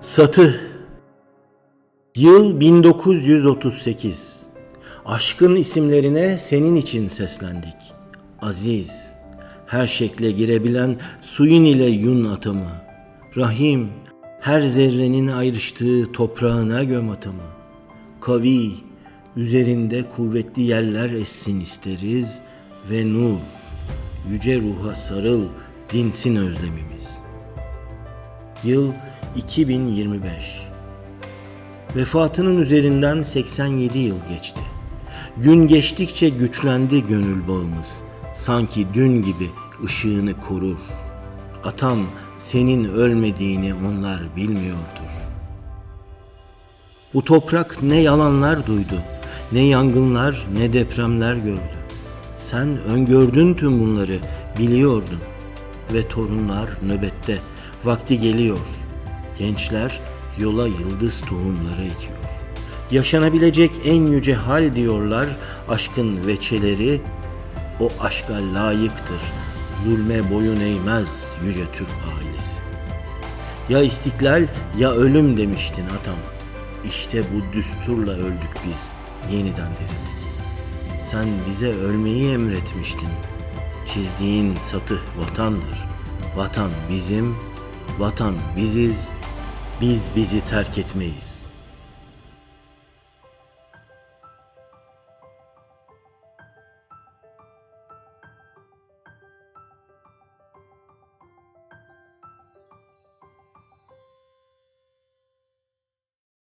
Satı Yıl 1938 Aşkın isimlerine senin için seslendik. Aziz, her şekle girebilen suyun ile yun atımı. Rahim, her zerrenin ayrıştığı toprağına göm atımı. Kavi, üzerinde kuvvetli yerler essin isteriz ve nur, yüce ruha sarıl, dinsin özlemimiz. Yıl 2025 Vefatının üzerinden 87 yıl geçti. Gün geçtikçe güçlendi gönül bağımız. Sanki dün gibi ışığını korur. Atam senin ölmediğini onlar bilmiyordur. Bu toprak ne yalanlar duydu, ne yangınlar ne depremler gördü. Sen öngördün tüm bunları, biliyordun. Ve torunlar nöbette, vakti geliyor. Gençler yola yıldız tohumları ekiyor. Yaşanabilecek en yüce hal diyorlar aşkın veçeleri. O aşka layıktır, zulme boyun eğmez yüce Türk ailesi. Ya istiklal ya ölüm demiştin atam. İşte bu düsturla öldük biz, yeniden dirildik. Sen bize ölmeyi emretmiştin. Çizdiğin satı vatandır. Vatan bizim, vatan biziz. Biz bizi terk etmeyiz.